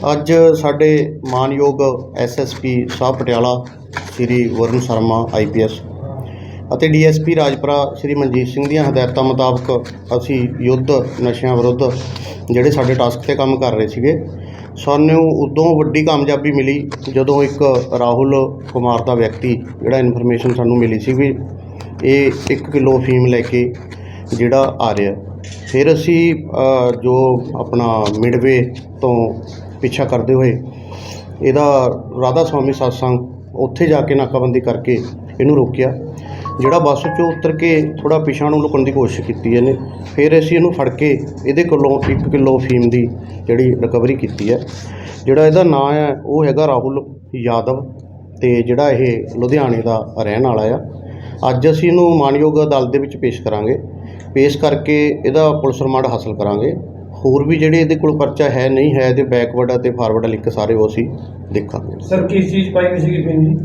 ਅੱਜ ਸਾਡੇ ਮਾਨਯੋਗ ਐਸਐਸਪੀ ਸਾਹਿਬ ਪਟਿਆਲਾ ਸ੍ਰੀ ਵਰੁਣ ਸ਼ਰਮਾ ਆਈਪੀਐਸ ਅਤੇ ਡੀਐਸਪੀ ਰਾਜਪੁਰਾ ਸ੍ਰੀ ਮਨਜੀਤ ਸਿੰਘ ਦੀਆਂ ਹਦਾਇਤਾਂ ਮੁਤਾਬਕ ਅਸੀਂ ਯੁੱਧ ਨਸ਼ਿਆਂ ਵਿਰੁੱਧ ਜਿਹੜੇ ਸਾਡੇ ਟਾਸਕ ਤੇ ਕੰਮ ਕਰ ਰਹੇ ਸੀਗੇ, ਸਾਨੂੰ ਉਦੋਂ ਵੱਡੀ ਕਾਮਯਾਬੀ ਮਿਲੀ ਜਦੋਂ ਇੱਕ ਰਾਹੁਲ ਕੁਮਾਰ ਦਾ ਵਿਅਕਤੀ ਜਿਹੜਾ ਇਨਫੋਰਮੇਸ਼ਨ ਸਾਨੂੰ ਮਿਲੀ ਸੀ ਵੀ ਇਹ 1 ਕਿਲੋ ਫੀਮ ਲੈ ਕੇ ਜਿਹੜਾ ਆ ਰਿਹਾ। ਫਿਰ ਅਸੀਂ ਜੋ ਆਪਣਾ ਮਿਡਵੇ ਤੋਂ ਪਿੱਛਾ ਕਰਦੇ ਹੋਏ। ਇਹਦਾ ਰਾਧਾ ਸਵਾਮੀ ਸਤਸੰਗ ਉੱਥੇ ਜਾ ਕੇ ਨਾਕਾਬੰਦੀ ਕਰਕੇ ਇਹਨੂੰ ਰੋਕਿਆ, ਜਿਹੜਾ ਬੱਸ 'ਚੋਂ ਉਤਰ ਕੇ ਥੋੜਾ ਪਿਛਾਂ ਨੂੰ ਲੁਕਣ ਦੀ ਕੋਸ਼ਿਸ਼ ਕੀਤੀ ਇਹਨੇ। ਫਿਰ ਅਸੀਂ ਇਹਨੂੰ ਫੜ ਕੇ ਇਹਦੇ ਕੋਲੋਂ 1 ਕਿਲੋ ਫੀਮ ਦੀ ਜਿਹੜੀ ਰਿਕਵਰੀ ਕੀਤੀ ਹੈ। ਜਿਹੜਾ ਇਹਦਾ ਨਾਂ ਹੈ, ਉਹ ਹੈਗਾ ਰਾਹੁਲ ਯਾਦਵ ਤੇ ਜਿਹੜਾ ਇਹ ਲੁਧਿਆਣੇ ਦਾ ਰਹਿਣ ਵਾਲਾ ਆ। ਅੱਜ ਅਸੀਂ ਇਹਨੂੰ ਮਾਨਯੋਗ ਅਦਾਲਤ ਦੇ ਵਿੱਚ ਪੇਸ਼ ਕਰਾਂਗੇ। ਪੇਸ਼ ਕਰਕੇ ਇਹਦਾ ਪੁਲਿਸ ਰਿਮਾਂਡ ਹਾਸਲ ਕਰਾਂਗੇ। ਹੋਰ ਵੀ ਜਿਹੜੇ ਇਹਦੇ ਕੋਲ ਪਰਚਾ ਹੈ ਨਹੀਂ ਹੈ ਇਹਦੇ ਬੈਕਵਰਡ ਅਤੇ ਫਾਰਵਰਡ ਲਿੰਕ ਸਾਰੇ ਉਹ ਅਸੀਂ ਦੇਖਾਂਗੇ। ਸਰ ਕਿਸ ਚੀਜ਼ ਪਾਈ ਹੋਈ ਸੀਗੀ ਪਿੰਡ ਜੀ?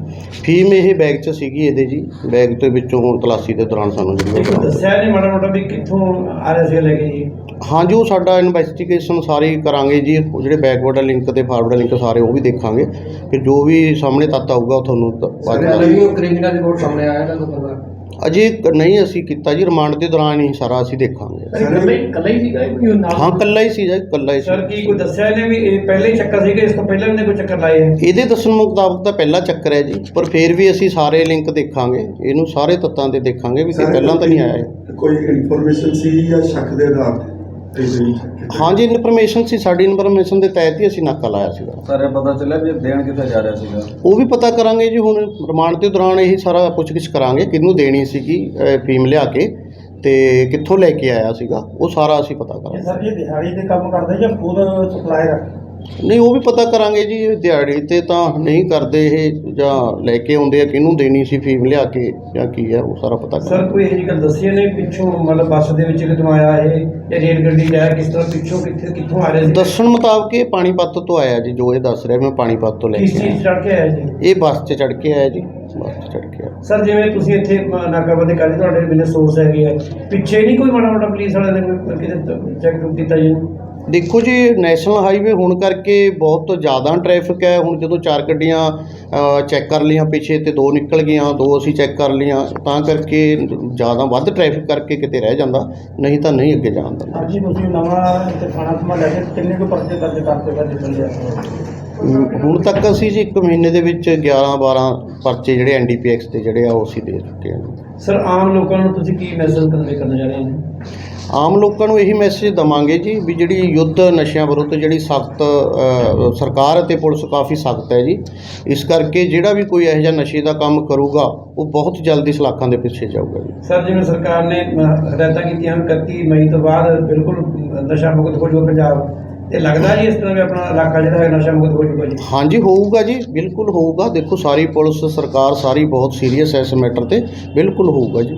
ਫੀਮ ਇਹ ਬੈਗ 'ਚ ਸੀਗੀ ਇਹਦੇ ਜੀ। ਬੈਗ ਦੇ ਵਿੱਚੋਂ ਹੁਣ ਤਲਾਸ਼ੀ ਦੇ ਦੌਰਾਨ ਸਾਨੂੰ ਜਿਹੜੀ ਇੱਕ ਦੱਸਿਆ ਨਹੀਂ ਮਾੜਾ ਮੋਟਾ ਵੀ ਕਿੱਥੋਂ ਆ ਰਿਹਾ ਸੀ ਲੈ ਕੇ ਜੀ? ਹਾਂਜੀ ਉਹ ਸਾਡਾ ਇਨਵੈਸਟੀਗੇਸ਼ਨ ਸਾਰੀ ਕਰਾਂਗੇ ਜੀ। ਜਿਹੜੇ ਬੈਕਵਰਡ ਲਿੰਕ ਤੇ ਫਾਰਵਰਡ ਲਿੰਕ ਸਾਰੇ ਉਹ ਵੀ ਦੇਖਾਂਗੇ। ਫਿਰ ਜੋ ਵੀ ਸਾਹਮਣੇ ਤੱਤ ਆਊਗਾ ਉਹ ਤੁਹਾਨੂੰ ਤ- ਬਾਅਦ ਵਿੱਚ ਕ੍ਰਿਮੀਨਲ ਰਿਪੋਰਟ ਸਾਹਮਣੇ ਆਇਆ ਤਾਂ ਪਤਾ। ਅਜੇ ਨਹੀਂ ਅਸੀਂ ਕੀਤਾ ਜੀ ਰਿਮਾਂਡ ਦੇ ਦੌਰਾਨ ਹੀ ਸਾਰਾ ਅਸੀਂ ਦੇਖਾਂਗੇ। ਕੱਲਾ ਹੀ ਕੱਲਾ ਹੀ ਸੀਗਾ ਕੋਈ ਨਾਲ? ਹਾਂ ਕੱਲਾ ਹੀ ਸੀ ਜੀ ਕੱਲਾ ਹੀ ਸੀ ਸਰ ਕੀ ਕੋਈ ਦੱਸਿਆ ਇਹਨੇ ਵੀ ਇਹ ਪਹਿਲੇ ਹੀ ਚੱਕਰ ਸੀਗਾ ਇਸ ਤੋਂ ਪਹਿਲਾਂ ਵੀ ਨੇ ਕੋਈ ਚੱਕਰ ਲਾਏ ਹੈ ਇਹਦੇ ਦੱਸਣ ਮੁਤਾਬਕ ਤਾਂ ਪਹਿਲਾ ਚੱਕਰ ਹੈ ਜੀ ਪਰ ਫਿਰ ਵੀ ਅਸੀਂ ਸਾਰੇ ਲਿੰਕ ਦੇਖਾਂਗੇ। ਇਹਨੂੰ ਸਾਰੇ ਤੱਤਾਂ ਤੇ ਦੇਖਾਂਗੇ ਵੀ ਕਿ ਪਹਿਲਾਂ ਤਾਂ ਨਹੀਂ ਆਇਆ ਇਹ। ਕੋਈ ਇਨਫੋਰਮੇਸ਼ਨ ਸੀ ਜਾਂ ਸ਼ੱਕ ਦੇ ਆਧਾਰ ਤੇ? ਹਾਂਜੀ ਇਨਫੋਰਮੇਸ਼ਨ ਸੀ ਸਾਡੀ ਇਨਫੋਰਮੇਸ਼ਨ ਦੇ ਤਹਿਤ ਹੀ ਅਸੀਂ ਨਾਕਾ ਲਾਇਆ ਸੀਗਾ। ਸਾਰੇ ਪਤਾ ਚੱਲਿਆ ਵੀ ਇਹ ਦੇਣ ਕਿੱਥੇ ਜਾ ਰਿਹਾ ਸੀਗਾ? ਉਹ ਵੀ ਪਤਾ ਕਰਾਂਗੇ ਜੀ ਹੁਣ ਰਿਮਾਂਡ ਦੇ ਦੌਰਾਨ ਇਹੀ ਸਾਰਾ ਪੁੱਛਗਿੱਛ ਕਰਾਂਗੇ ਕਿਹਨੂੰ ਦੇਣੀ ਸੀਗੀ ਫੀਮ ਲਿਆ ਕੇ ਤੇ ਕਿੱਥੋਂ ਲੈ ਕੇ ਆਇਆ ਸੀਗਾ ਉਹ ਸਾਰਾ ਅਸੀਂ ਪਤਾ ਕਰਾਂਗੇ। ਸਰ ਇਹ ਦਿਹਾੜੀ ਤੇ ਕੰਮ ਕਰਦੇ ਜਾਂ ਖੁਦ ਸਪਲਾਇਰ ਨਹੀਂ ਉਹ ਵੀ ਪਤਾ ਕਰਾਂਗੇ ਜੀ ਇਹ ਦਿਹਾੜੀ ਤੇ ਤਾਂ ਨਹੀਂ ਕਰਦੇ ਇਹ ਜਾਂ ਲੈ ਕੇ ਆਉਂਦੇ ਆ ਕਿਹਨੂੰ ਦੇਣੀ ਸੀ ਫੀਮ ਲਿਆ ਕੇ ਜਾਂ ਕੀ ਹੈ ਉਹ ਸਾਰਾ ਪਤਾ ਸਰ ਕੋਈ ਇਹ ਗੱਲ ਦੱਸੀ ਨੇ ਪਿੱਛੋਂ ਮਤਲਬ ਬੱਸ ਦੇ ਵਿੱਚ ਕਿਤੋਂ ਆਇਆ ਇਹ ਜਾਂ ਰੇਲ ਗੱਡੀ ਆਇਆ ਕਿਸ ਤਰ੍ਹਾਂ ਪਿੱਛੋਂ ਕਿੱਥੇ ਕਿੱਥੋਂ ਆ ਰਿਹਾ ਸੀ? ਦੱਸਣ ਮੁਤਾਬਕ ਇਹ ਪਾਣੀਪਤ ਤੋਂ ਆਇਆ ਜੀ ਜੋ ਇਹ ਦੱਸ ਰਿਹਾ ਮੈਂ ਪਾਣੀਪਤ ਤੋਂ ਲੈ ਕਿਸ ਕੇ ਚੀਜ਼ ਆਇਆ। ਚੜ ਕੇ ਆਇਆ ਜੀ? ਇਹ ਬੱਸ 'ਚ ਚੜ ਕੇ ਆਇਆ ਜੀ ਬੱਸ 'ਚ ਚੜ ਕੇ ਆਇਆ। ਸਰ ਜਿਵੇਂ ਤੁਸੀਂ ਇੱਥੇ ਅ, ਨਾਕਾਬੰਦੀ ਕਰਦੇ ਤੁਹਾਡੇ ਬਿਨੇ ਸੋਰਸ ਹੈਗੇ ਆ। ਪਿੱਛੇ ਨਹੀਂ ਕੋਈ ਮਾੜਾ ਮੋਟਾ ਪੁਲਿਸ ਵਾਲਿਆਂ ਨੇ ਕੋਈ ਕਿਤੇ ਚੈੱਕ ਕੀਤਾ ਜੀ? ਦੇਖੋ ਜੀ ਨੈਸ਼ਨਲ ਹਾਈਵੇ ਹੋਣ ਕਰਕੇ ਬਹੁਤ ਜ਼ਿਆਦਾ ਟ੍ਰੈਫਿਕ ਹੈ। ਹੁਣ ਜਦੋਂ ਚਾਰ ਗੱਡੀਆਂ ਚੈੱਕ ਕਰ ਲਈਆਂ ਪਿੱਛੇ ਤੇ ਦੋ ਨਿਕਲ ਗਈਆਂ ਦੋ ਅਸੀਂ ਚੈੱਕ ਕਰ ਲਈਆਂ ਤਾਂ ਕਰਕੇ ਜ਼ਿਆਦਾ ਵੱਧ ਟ੍ਰੈਫਿਕ ਕਰਕੇ ਕਿਤੇ ਰਹਿ ਜਾਂਦਾ ਨਹੀਂ ਤਾਂ ਨਹੀਂ ਅੱਗੇ ਜਾਣ ਦਿੰਦਾ। ਅੱਜ ਤੁਸੀਂ ਨਵਾਂ ਤੇ ਖਾਣਾ ਸਮਾ ਲੈ ਕੇ ਕਿੰਨੇ ਕੁ ਪਰਚੇ ਦਰਜ ਕਰਦੇ ਚੱਲੇ ਹੁਣ ਤੱਕ ਅਸੀਂ ਜੀ ਇੱਕ ਮਹੀਨੇ ਦੇ ਵਿੱਚ 11 12 ਪਰਚੇ ਜਿਹੜੇ ਐਨਡੀਪੀਐਕਸ ਦੇ ਜਿਹੜੇ ਆ ਉਹ ਅਸੀਂ ਦੇ ਚੁੱਕੇ ਹਾਂ ਸਰ ਆਮ ਲੋਕਾਂ ਨੂੰ ਤੁਸੀਂ ਕੀ ਮੈਸੇਜ ਕਰਨਾ ਚਾਹ ਰਹੇ ਹੋ? ਆਮ ਲੋਕਾਂ ਨੂੰ ਇਹੀ ਮੈਸੇਜ ਦਵਾਂਗੇ ਜੀ ਵੀ ਜਿਹੜੀ ਯੁੱਧ ਨਸ਼ਿਆਂ ਵਿਰੁੱਧ ਜਿਹੜੀ ਸਖਤ ਸਰਕਾਰ ਅਤੇ ਪੁਲਿਸ ਕਾਫੀ ਸਖਤ ਹੈ ਜੀ ਇਸ ਕਰਕੇ ਜਿਹੜਾ ਵੀ ਕੋਈ ਇਹੋ ਜਿਹਾ ਨਸ਼ੇ ਦਾ ਕੰਮ ਕਰੂਗਾ ਉਹ ਬਹੁਤ ਜਲਦੀ ਸਲਾਖਾਂ ਦੇ ਪਿੱਛੇ ਜਾਊਗਾ ਜੀ। ਸਰ ਜਿਵੇਂ ਸਰਕਾਰ ਨੇ ਹਦਾਇਤਾਂ ਕੀਤੀਆਂ ਹਨ 31 ਮਈ ਤੋਂ ਬਾਅਦ ਬਿਲਕੁਲ ਨਸ਼ਾ ਮੁਕਤ ਹੋ ਜਾਊਗਾ ਪੰਜਾਬ। ਤੇ ਲੱਗਦਾ ਜੀ ਇਸ ਤਰ੍ਹਾਂ ਵੀ ਆਪਣਾ ਇਲਾਕਾ ਜਿਹੜਾ ਹੈ ਨਸ਼ਾ ਮੁਕਤ ਹੋ ਜਾਊਗਾ ਜੀ? ਹਾਂਜੀ ਹੋਊਗਾ ਜੀ ਬਿਲਕੁਲ ਹੋਊਗਾ। ਦੇਖੋ ਸਾਰੀ ਪੁਲਿਸ ਸਰਕਾਰ ਸਾਰੀ ਬਹੁਤ ਸੀਰੀਅਸ ਹੈ ਇਸ ਮੈਟਰ ਤੇ ਬਿਲਕੁਲ ਹੋਊਗਾ ਜੀ।